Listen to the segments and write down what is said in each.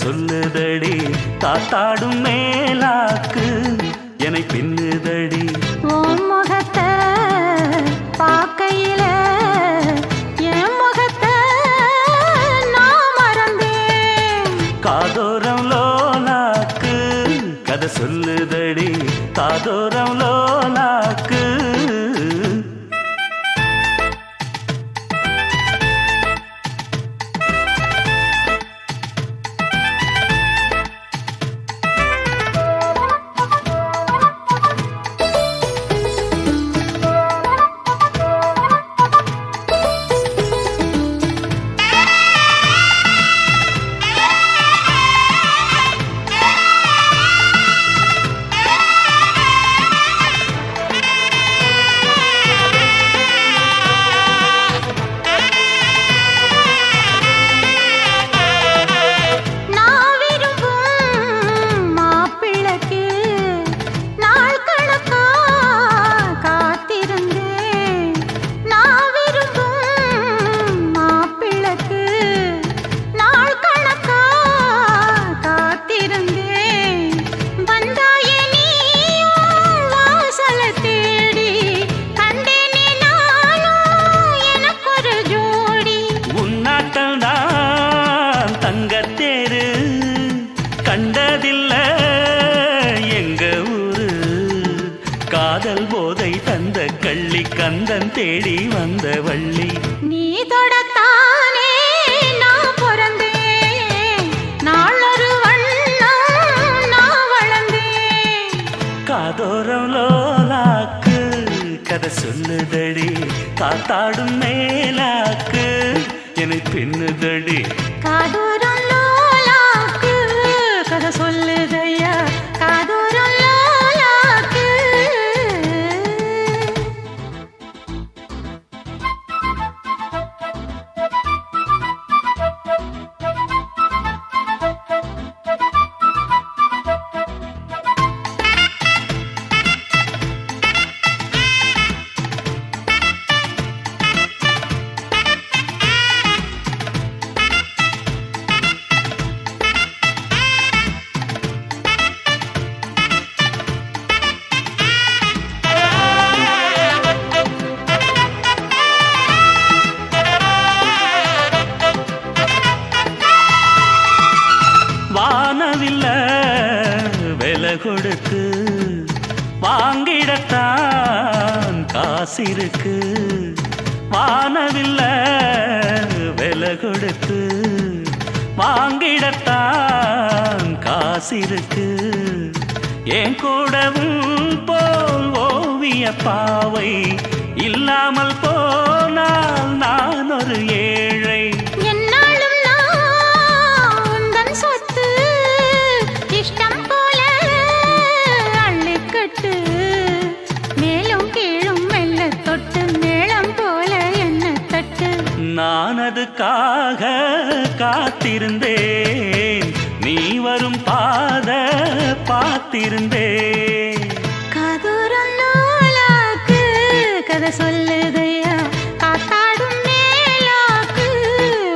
சொல்லுதடி காத்தாடும் மேலாக்கு என்னை பின்னுதடி. காதல் போதை தந்த கள்ளி கந்தன் தேடி வந்த வள்ளி. நீ தொடத்தானே நான் பிறந்தேன். நாளொரு வண்ணம் நான் வளர்ந்தேன். காதோரம் லோலாக்கு கதை சொல்லுதடி. காத்தாடும் மேலாக்கு என்னை பின்னுதடி காதூரம் இல்லாமல் போனால் நான் ஒரு ஏழை. என்னாலும் நான் சொத்து இஷ்டம் போல அள்ளிக்கட்டு மேலும் கீழும் மெல்ல தொட்டு மேளம் போல என்ன தட்டு? நான் அதுக்காக காத்திருந்தேன். நீ வரும் பாத பார்த்திருந்தேன். சொல்லுதையா? காத்தாடும் மேலாக்கு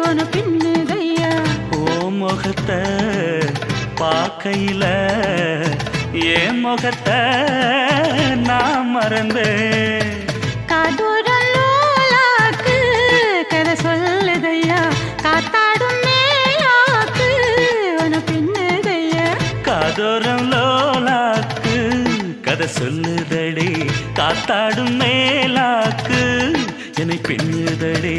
உன பின்னுதையா? ஓ முகத்தை பார்க்கையில என் முகத்தை நான் மறந்தேன். காதூரம் நூலாக்கு கதை சொல்லுதையா? காத்தாடும் மேலாக்கு உன பின்னுதையா? காதோரம் லோலாக்கு கதை சொல்லுதடி காத்தாடும் மேலாக்கு என்னை பெண்ணுதலே.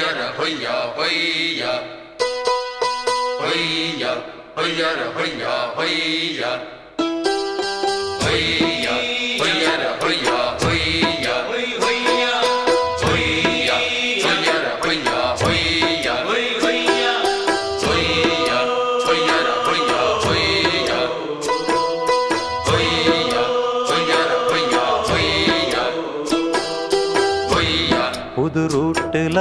பொய்யர பொய்யா பொய்யா பொய்யா பொய்யர பொய்யா பொய்யா பொய்யா பொய்யர பொய்யா பொய்யா புது ரூட்டுல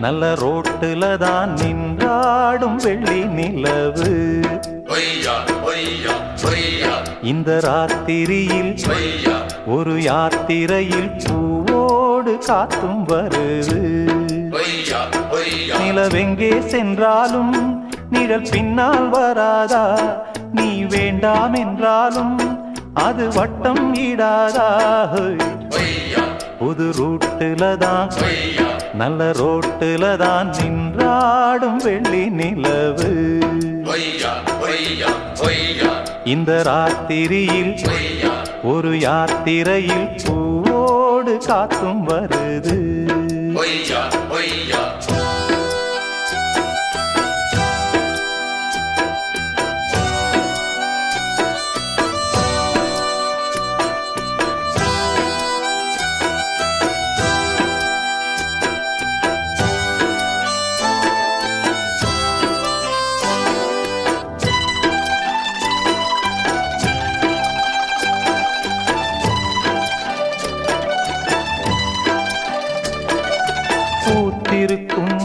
நல்ல ரோட்டுல தான் நின்றாடும் வெள்ளி நிலவு. இந்த ராத்திரியில் ஒரு யாத்திரையில் பூவோடு காத்தும் வருது. நிலவெங்கே சென்றாலும் நிழல் பின்னால் வராதா? நீ வேண்டாம் என்றாலும் அது வட்டம் இடாதா? புது ரூட்டுல தான் நல்ல ரோட்டுல தான் நின்றாடும் வெள்ளி நிலவு. இந்த ராத்திரியில் ஒரு யாத்திரையில் பூவோடு காத்தும் வருது. பொய்யா பொய்யா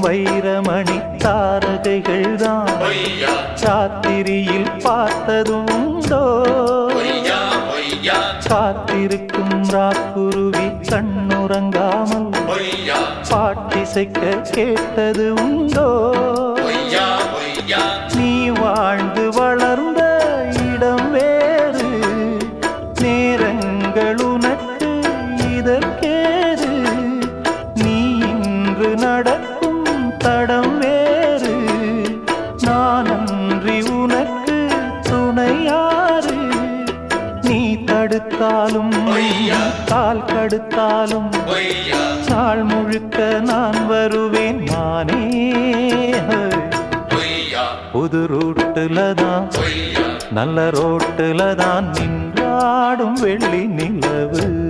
வைரமணி தாரகைகள் தான் சாத்திரியில் ஒய்யா காத்திருக்கும் ராக்குருவி கண்ணுறங்காமல் பாட்டிசைக்க கேட்டது உண்டோ கால் கடுத்தாலும் நாள் முழுக்க நான் வருவேன் நானே புது ரூட்டுல தான் நல்ல ரோட்டுல தான் நின்றாடும் வெள்ளி நிலவு.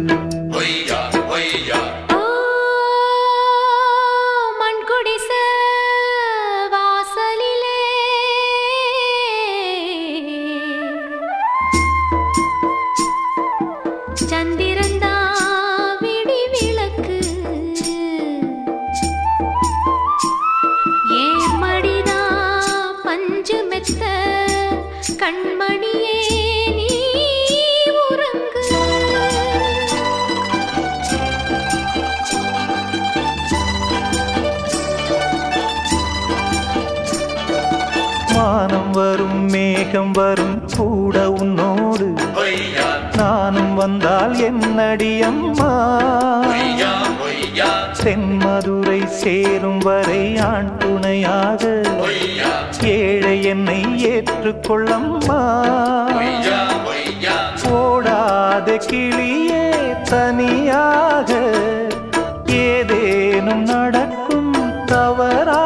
மேகம் வரும். கூட உன்னோடு நானும் வந்தால் என்னடி அம்மா? தென்மதுரை சேரும் வரை ஆண் துணையாக ஏழை என்னை ஏற்றுக்கொள்ளம்மா போடாத கிளியே தனியாக ஏதேனும் நடக்கும் தவறா?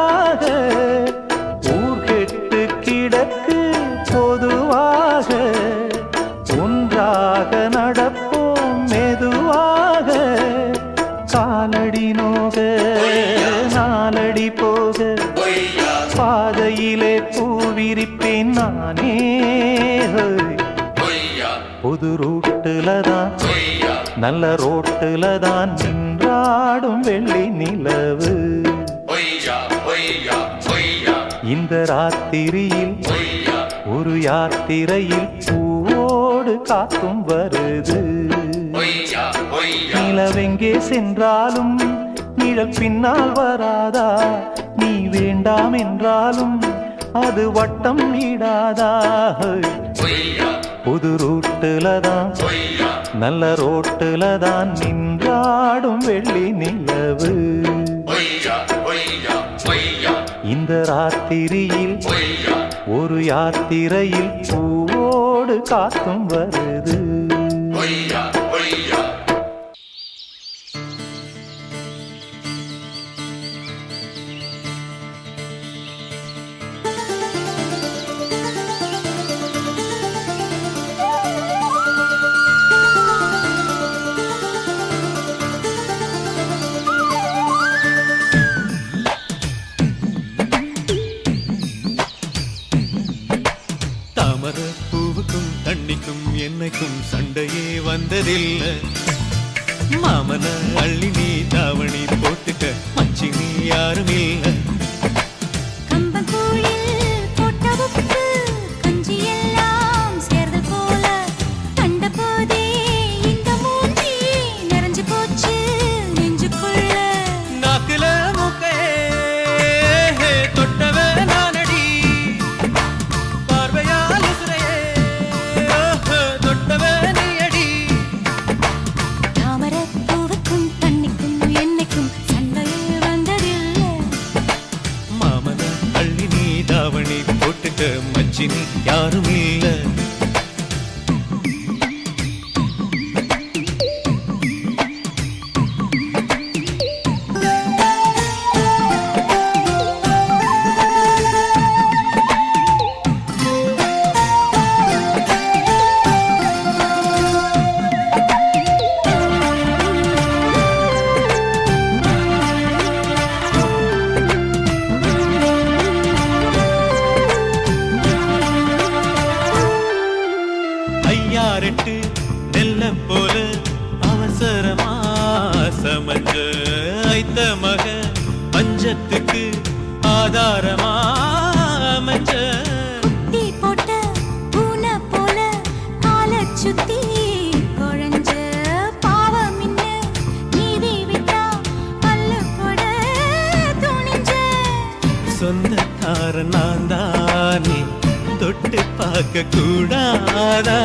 பூவிரிப்பேன் நானே புது ரூட்டுல தான் நல்ல ரோட்டுல தான் நின்றாடும் வெள்ளி நிலவு. இந்த ராத்திரியில் ஒரு யாத்திரையில் பூவோடு காத்தும் வருது. நிலவெங்கே சென்றாலும் நிழல் பின்னால் வராதா? நீ வேண்டாம் என்றாலும் அது வட்டம் இடாதா புது ரூட்டுல தான் நல்ல ரோட்டுல தான் நின்றாடும் வெள்ளி நிலவு. இந்த ராத்திரியில் ஒரு யாத்திரையில் பூவோடு காத்தும் வருது. வந்ததில்லை தாரமா அமைச்ச குத்தி போட்ட பூனை போல கால சுத்தி குழஞ்ச பாவம் இன்ன நீதி விட்டா பல்லு போட துணிஞ்ச. சொந்தக்காரன் நான் தானே தொட்டு பார்க்க கூடாதா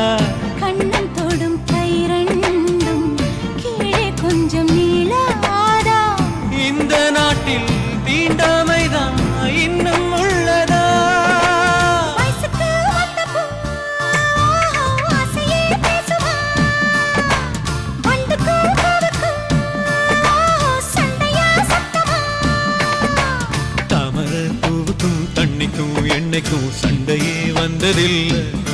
சண்டையே வந்ததில்லை.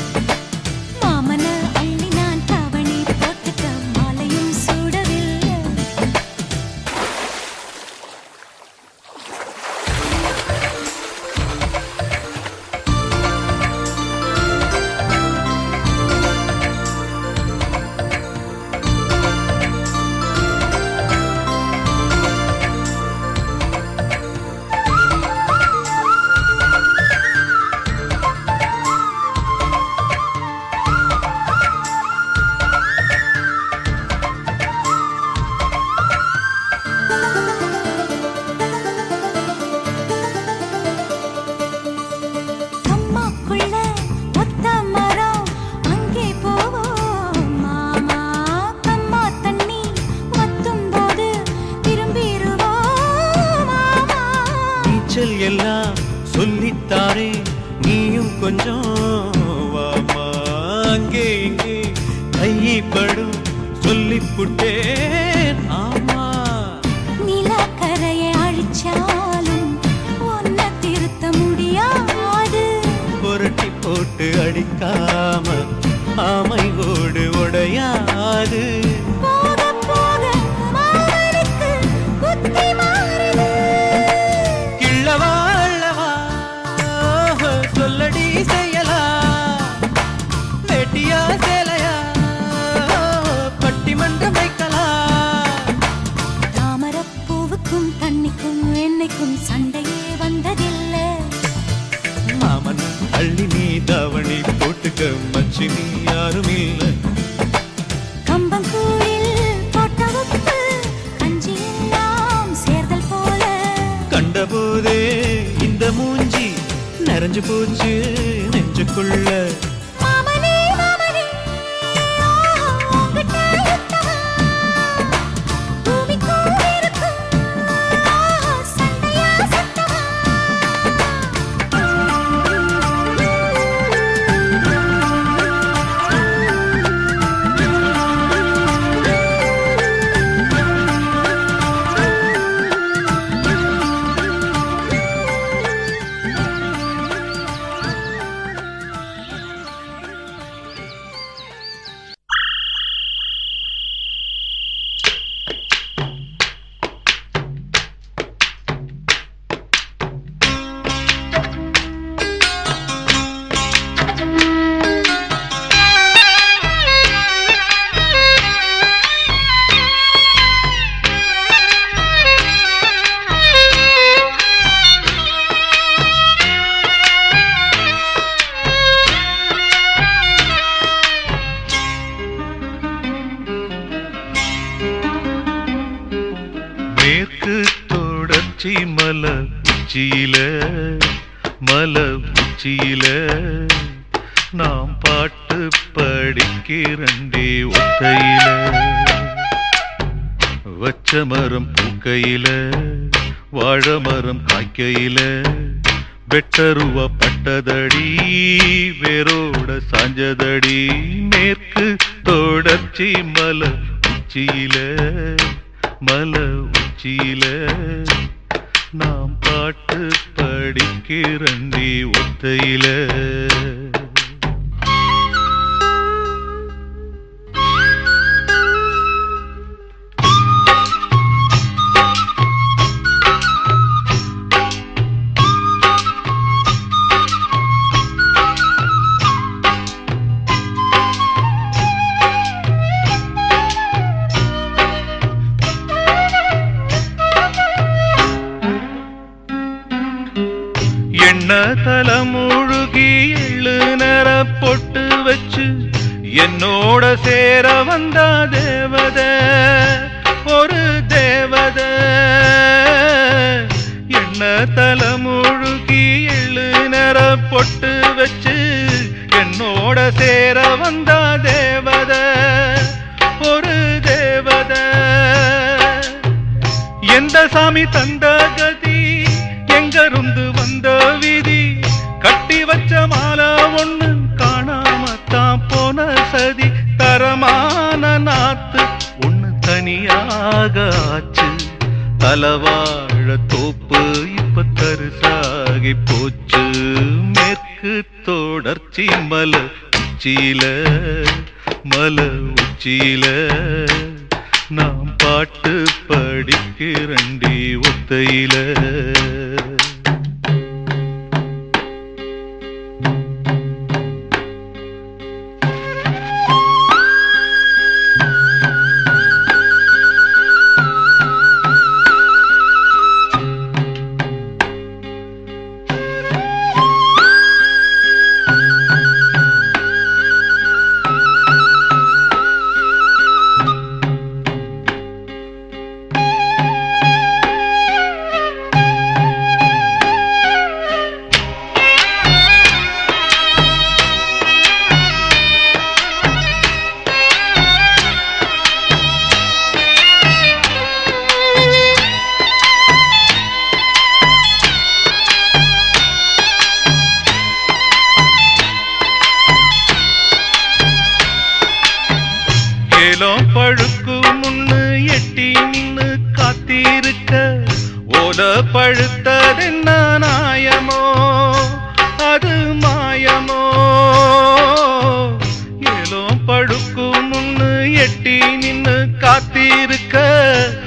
நிறைஞ்சு போச்சு நெஞ்சுக்குள்ள. வெட்டருவ பட்டதடி வேரோட சாஞ்சதடி மேற்கு தொடர்ச்சி மல உச்சியில மல உச்சியில. நாம் பாட்டு படிக்கிறண்டி ஒத்தையில. வச்சு என்னோட சேர வந்தா தேவத ஒரு தேவத. எந்த சாமி தந்த கதி எங்கிருந்து வந்த விதி? கட்டி வச்ச மாலை ஒண்ணு காணாமத்தான் போன சதி. தரமான நாத்து ஒண்ணு தனியாக ஆச்சு. தலவாழ தோப்பு இப்ப தரிசாகி போச்சு. மேற்கு தொடர்ச்சி மல உச்சியில மல உச்சியில. நாம் பாட்டு படிக்கிறண்டி ஒத்தையில. மேலும் பழுக்கு முன்னு எட்டி நின்னு காத்திருக்க. ஓல பழுத்ததென்ன நாயமோ? அது மாயமோ? ஏலம் பழுக்கு முன்னு எட்டி நின்னு காத்திருக்க.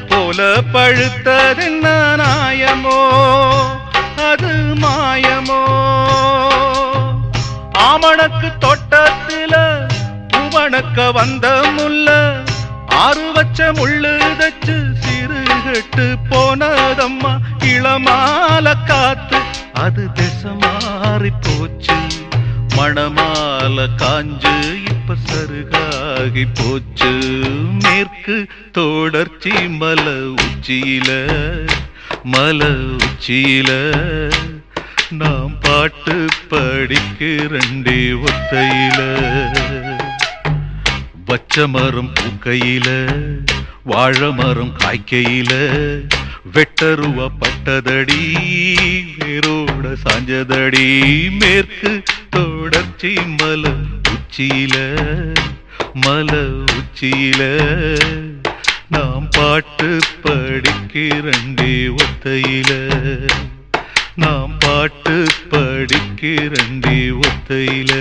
ஓல பழுத்ததென்ன நாயமோ? அது மாயமோ? ஆமணக்கு பூவணக்க வந்த முல்ல ஆறு வச்ச முள்ளு தச்சு சிறுகட்டு போனதம்மா. இளமால காத்து அது திசை மாறி போச்சு. மணமால காஞ்சு இப்ப சருகாகி போச்சு. மேற்கு தொடர்ச்சி மல உச்சியில மல உச்சியில. நாம் பாட்டு படிக்கிறண்டி ஒத்தையில. பச்ச மரம் பூக்கையில வாழ மரம் காய்க்கையில வெட்டருவ பட்டதடி வேரோட சாஞ்சதடி மேற்கு தொடர்ச்சி மல உச்சியில மல உச்சியில. நாம் பாட்டு படிக்கிறண்டே ஒத்தையில. நாம் பாட்டு படிக்கிறண்டே ஒத்தையில.